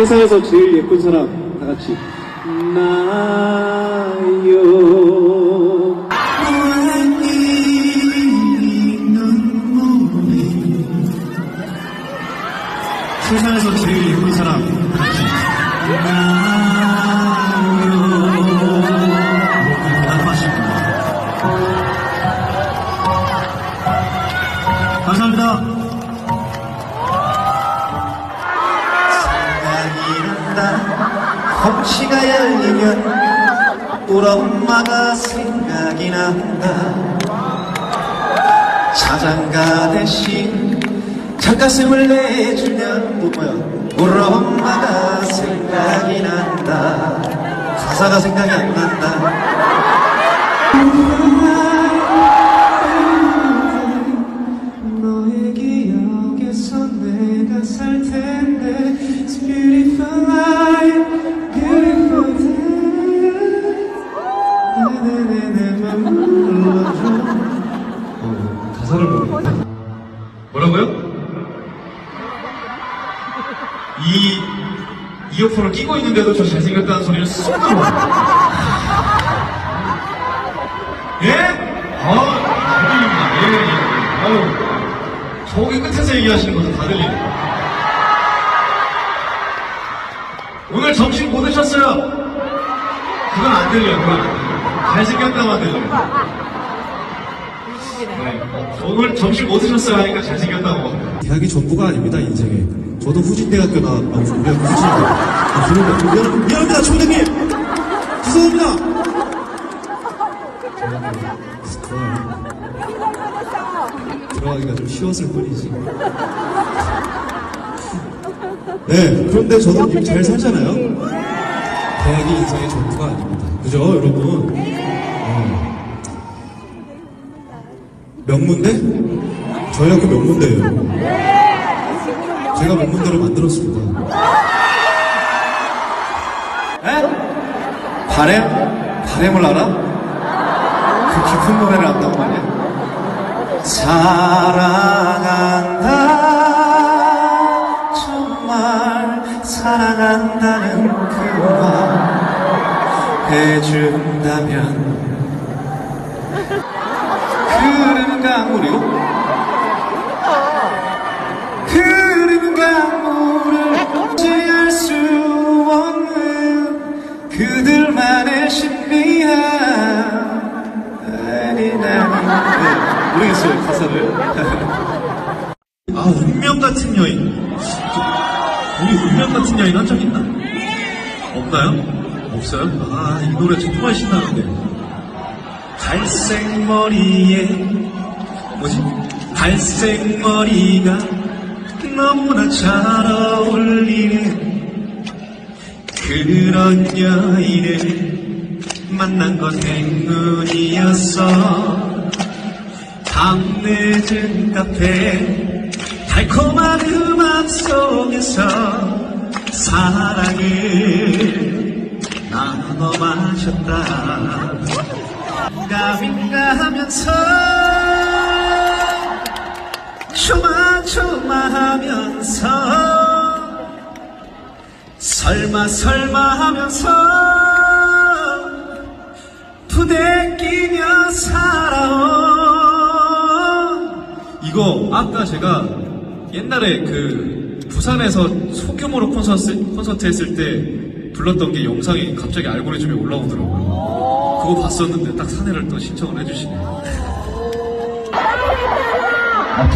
세상에서 제일 예쁜 사람 다 같이. 나요. 세상에서 제일 예쁜 사람 나요. 감사합니다 난다 홈치가 열리면 울 엄마가 생각이 난다. 자장가 대신 닭가슴을 내주면 또 뭐야 울 엄마가 생각이 난다. 가사가 생각이 안 난다 이어폰을 끼고 있는데도 저 잘생겼다는 소리를 쏙 들어와요. 예? 아, 잘 들립니다. 예, 예. 아유, 저기 끝에서 얘기하시는 것도 다 들리네요. 오늘 점심 뭐 드셨어요? 그건 안 들려요. 그건. 잘생겼다만 들려요. 네. 오늘 점심 뭐 드셨어요? 하니까 잘생겼다고. 대학이 전부가 아닙니다 인생에 저도 후진대학교 나 아, 우리가 후진대 아, 미안합니다 총장님! 죄송합니다. 들어가기가 좀 쉬웠을 뿐이지. 네 그런데 저도 지금 잘 살잖아요. 대학이 인생의 전부가 아닙니다. 그죠 여러분? 어. 명문대? 저희 학교 명문대예요 제가 명문대로 만들었습니다. 에? 바램? 바램을 알아? 그 깊은 노래를 안다고 말이야? 사랑한다 정말 사랑한다는 그말 해준다면 흐르는 강물이요? 모르겠어요 가사를 아, 운명 같은 여인. 우리 운명 같은 여인 한 적 있나? 없나요? 없어요? 아, 이 노래 정말 신나는데. 갈색 머리에, 뭐지? 갈색 머리가 너무나 잘 어울리는 그런 여인을 만난 건 행운이었어. 밤늦은 카페 달콤한 음악 속에서 사랑을 나눠 마셨다. 가윈가 하면서 조마조마하면서 설마 설마 하면서 부대끼며 살 이거 아까 제가 옛날에 그 부산에서 소규모로 콘서트, 콘서트 했을 때 불렀던 게 영상이 갑자기 알고리즘에 올라오더라고요. 그거 봤었는데 딱 사내를 또 신청을 해주시네요. 아,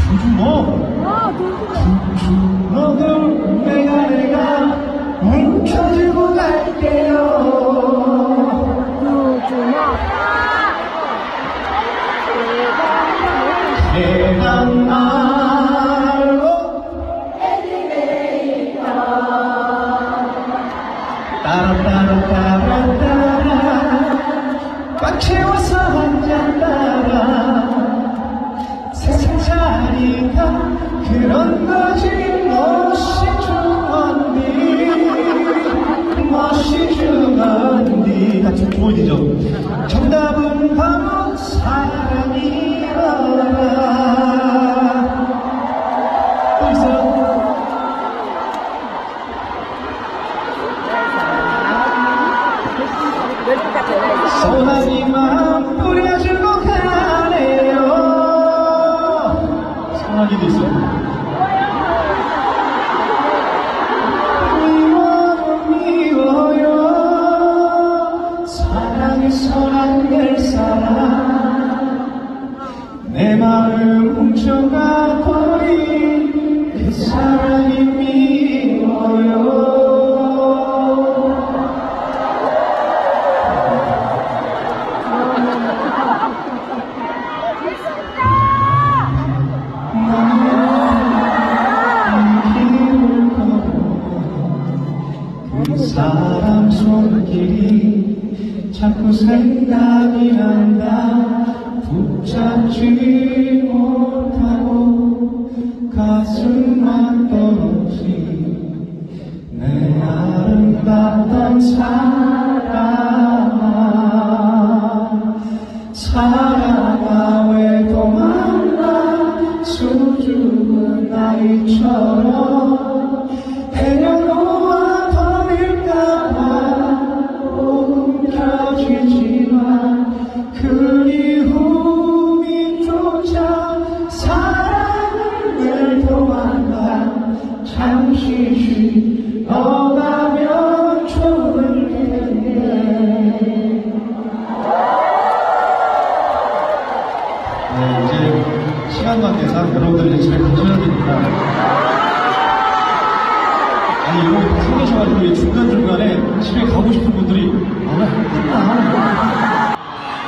내가 내 정답은 바로 사랑 아 네, 이제 시간 관계상 여러분들 이제 집에 가셔야 되니까. 아니, 여러분 서 계셔가지고 이 중간중간에 집에 가고 싶은 분들이, 아, 끝나.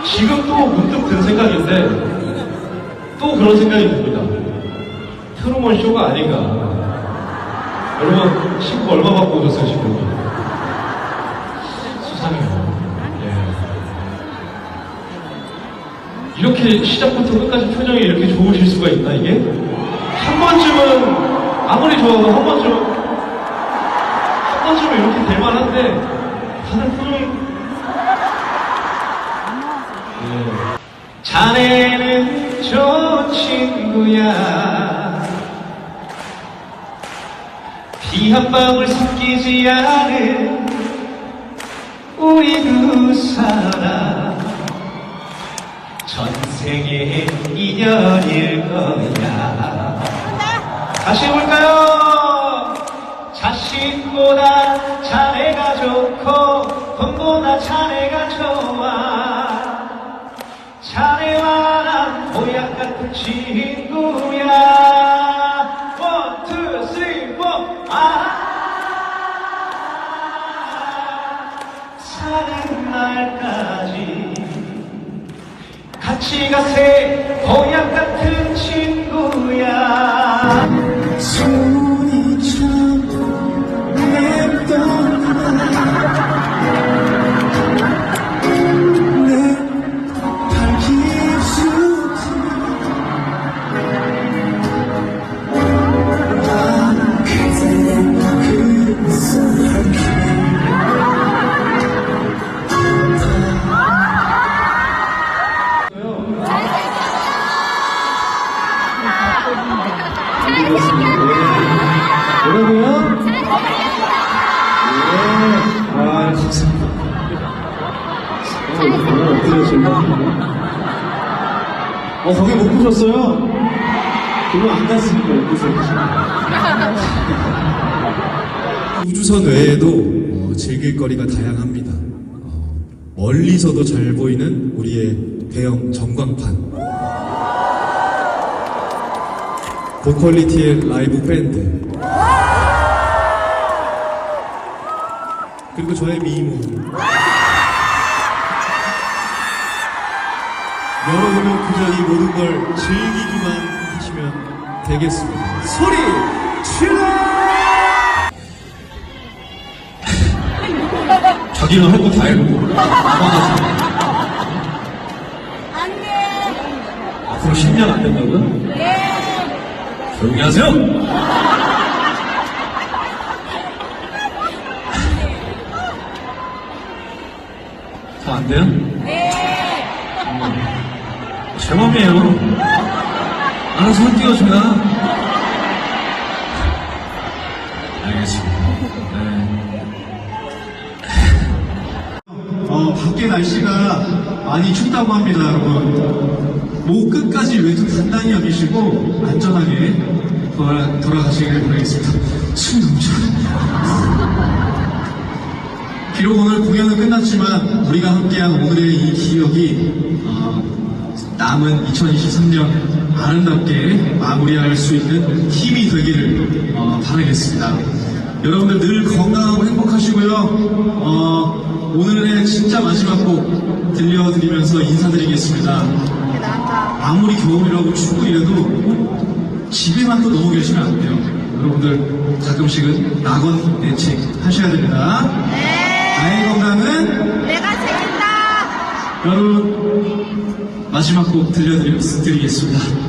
지금 또 문득 든 생각인데 또 그런 생각이 듭니다. 트루먼 쇼가 아닌가. 여러분 신고 얼마 받고 오셨어요 지금? 이렇게 시작부터 끝까지 표정이 이렇게 좋으실 수가 있나 이게? 한 번쯤은 아무리 좋아도 한 번쯤은 한 번쯤은 이렇게 될 만한데 다들 표정이 자네는 좋은 친구야. 피한 방울 섞이지 않은 우리 두 사람. 전생의 인연일 거야. 다시 해볼까요? 자식보다 자네가 좋고 돈보다 자네가 좋아. 자네와 난 보약 같은 친구야. One, two, three, four. 아, 사는 날까지 같이 가세 보약 같은 친구야. 지금? 어, 거기 못 보셨어요? 별로 안 갔으니까 못 보셨어요. 우주선 외에도 어, 즐길 거리가 다양합니다. 어, 멀리서도 잘 보이는 우리의 대형 전광판. 고퀄리티의 라이브 밴드. 그리고 저의 미모. 여러분은 그저 이 모든 걸 즐기기만 하시면 되겠습니다. 소리 질러! 자기는 할 거다 해놓고 안 돼. 앞으로 10년 안 된다고요? 네. 조용히 하세요! 더안 돼요? 네. 제 맘이에요. 알아서 손 띄워줘야. 알겠습니다. 네. 어, 밖에 날씨가 많이 춥다고 합니다, 여러분. 목 끝까지 외투 단단히 여기시고, 안전하게 돌아, 돌아가시길 바라겠습니다. 숨 넘쳐. 비록 오늘 공연은 끝났지만, 우리가 함께한 오늘의 이 기억이, 어, 남은 2023년 아름답게 마무리할 수 있는 힘이 되기를 어, 바라겠습니다. 여러분들 늘 건강하고 행복하시고요. 어, 오늘의 진짜 마지막 곡 들려드리면서 인사드리겠습니다. 아무리 겨울이라고 춥고 이래도 집에만 또 너무 계시면 안 돼요. 여러분들 가끔씩은 낙원 대책 하셔야 됩니다. 네. 나의 건강은 내가 책임다. 여러분 마지막 곡 들려드리겠습니다.